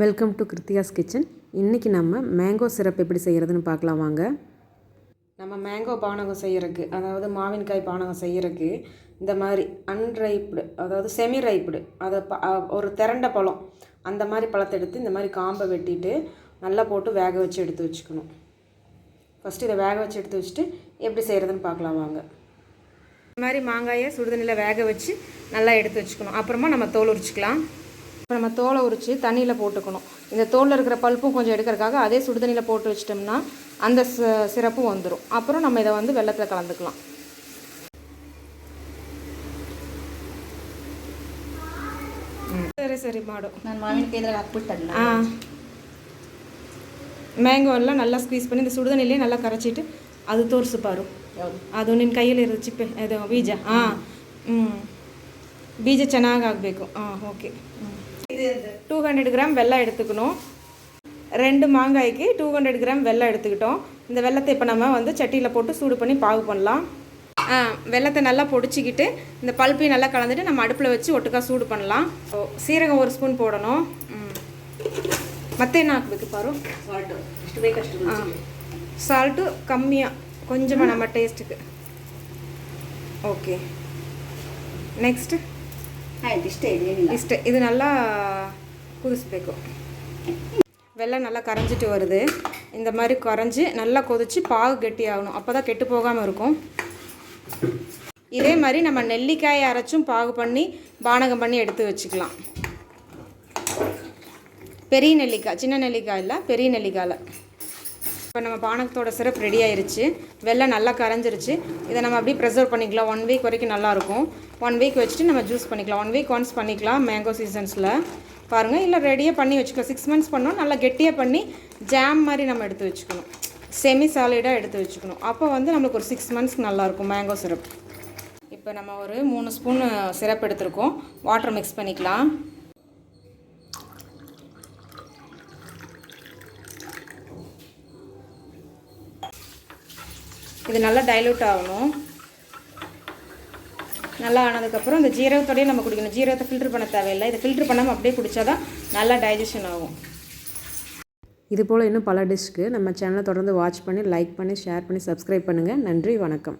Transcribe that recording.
Welcome to கிருத்தியாஸ் kitchen இன்றைக்கி நம்ம mango syrup எப்படி செய்கிறதுன்னு பார்க்கலாம் வாங்க. நம்ம மேங்கோ பானகம் செய்கிறதுக்கு அதாவது மாவின்காய் பானகம் செய்கிறதுக்கு இந்த மாதிரி அன்ரைப்டு அதாவது செமி ரைப்டு அதை ப ஒரு திரண்ட பழம் அந்த மாதிரி பழத்தை எடுத்து இந்த மாதிரி காம்பை வெட்டிட்டு நல்லா போட்டு வேக வச்சு எடுத்து வச்சுக்கணும். ஃபஸ்ட்டு இதை வேக வச்சு எடுத்து வச்சுட்டு எப்படி செய்கிறதுன்னு பார்க்கலாம் வாங்க. இந்த மாதிரி மாங்காயை சுடுதண்ணியில் வேக வச்சு நல்லா எடுத்து வச்சுக்கணும். அப்புறமா நம்ம தோல் உரிச்சுக்கலாம். இப்போ நம்ம தோலை உரித்து தண்ணியில் போட்டுக்கணும் இந்த தோலில் இருக்கிற பல்ப்பும் கொஞ்சம் எடுக்கிறதுக்காக அதே சுடுதண்ணியில் போட்டு வச்சிட்டோம்னா அந்த ச- சிரப்பும் வந்துடும் அப்புறம் நம்ம இதை வந்து வெள்ளத்தில் கலந்துக்கலாம் ಸರಿ ಸರಿ ಮಾಡು ನಾನು ಮಾವಿನಕಾಯಿ ಇದ್ರಾಗ ಹಾಕ್ಬಿಟ್ಟಲ್ಲ ಹಾಂ ಮ್ಯಾಂಗೋ ಎಲ್ಲ நல்லா ಸ್ಕ್ವೀಸ್ பண்ணி இந்த சுடுதண்ணிலே நல்லா ಕರಚಿಟ್ಟು ಅದು ತೋರಿಸು ಪಾರು ಯಾವುದು ಅದು ನಿನ್ನ ಕೈಯಲ್ಲಿ ಇರೋದು ಚಿಪ್ಪೆ ಅದು ಬೀಜ ಹಾಂ ಹ್ಞೂ ಬೀಜ ಚೆನ್ನಾಗಿ ಆಗಬೇಕು ಹಾಂ ஓகே டூ ஹண்ட்ரட் கிராம் வெள்ளம் எடுத்துக்கணும். ரெண்டு மாங்காய்க்கு டூ ஹண்ட்ரட் கிராம் வெள்ளம் எடுத்துக்கிட்டோம். இந்த வெள்ளத்தை இப்போ நம்ம வந்து சட்டியில் போட்டு சூடு பண்ணி பாகு பண்ணலாம். வெள்ளத்தை நல்லா பொடிச்சிக்கிட்டு இந்த பல்ப்பையும் நல்லா கலந்துட்டு நம்ம அடுப்பில் வச்சு ஒட்டுக்கா சூடு பண்ணலாம். சீரகம் ஒரு ஸ்பூன் போடணும். மற்ற என்ன ஆக்குக்கு பாரு சால்ட்டு கம்மியாக கொஞ்சமாக நம்ம டேஸ்ட்டுக்கு ஓகே நெக்ஸ்ட்டு ಆಯ್ತು ಇಷ್ಟೇ ಇದೆ ಏನಿಲ್ಲ ಇಷ್ಟೇ ಇದು நல்லா ಕುದಿಸ್ಬೇಕು வெள்ளம் நல்லா கரைஞ்சிட்டு வருது இந்த மாதிரி கரைஞ்சி நல்லா கொதிச்சு பாகு கெட்டி ஆகணும் அப்போ தான் கெட்டு போகாமல் இருக்கும் இதே மாதிரி நம்ம நெல்லிக்காயை அரைச்சும் பாகு பண்ணி பானகம் பண்ணி எடுத்து வச்சுக்கலாம் பெரிய நெல்லிக்காய் சின்ன நெல்லிக்காய் இல்லை பெரிய நெல்லிக்காயில் இப்போ நம்ம பானகத்தோட சிரப் ரெடி ஆயிருச்சு. வெள்ளம் நல்லா கரைஞ்சிருச்சு. இதை நம்ம அப்படியே ப்ரிசர்வ் பண்ணிக்கலாம். ஒன் வீக் வரைக்கும் நல்லாயிருக்கும் ஒன் வீக் வச்சுட்டு நம்ம ஜூஸ் பண்ணிக்கலாம். ஒன் வீக் ஒன்ஸ் பண்ணிக்கலாம் மேங்கோ சீசன்ஸில் பாருங்கள் இல்லை ரெடியாக பண்ணி வச்சுக்கலாம். சிக்ஸ் மந்த்ஸ் பண்ணோம். நல்லா கெட்டியாக பண்ணி ஜாம் மாதிரி நம்ம எடுத்து வச்சுக்கணும். செமி சாலிடாக எடுத்து வச்சுக்கணும். அப்போ வந்து நம்மளுக்கு ஒரு சிக்ஸ் மந்த்ஸ்க்கு நல்லாயிருக்கும் மேங்கோ சிரப் இப்போ நம்ம ஒரு மூணு ஸ்பூன் சிரப் எடுத்திருக்கோம். வாட்டர் மிக்ஸ் பண்ணிக்கலாம். இது நல்லா டைலூட் ஆகணும். நல்லா ஆனதுக்கப்புறம் இந்த ஜீரகத்தோடய நம்ம குடிக்கணும். ஜீரகத்தை ஃபில்டர் பண்ண தேவையில்லை. இதை ஃபில்டர் பண்ணாமல் அப்படியே குடித்தாதான் நல்லா டைஜஷன் ஆகும். இது போல் இன்னும் பல டிஷ்க்கு நம்ம சேனலை தொடர்ந்து வாட்ச் பண்ணி லைக் பண்ணி ஷேர் பண்ணி சப்ஸ்கிரைப் பண்ணுங்கள் நன்றி வணக்கம்.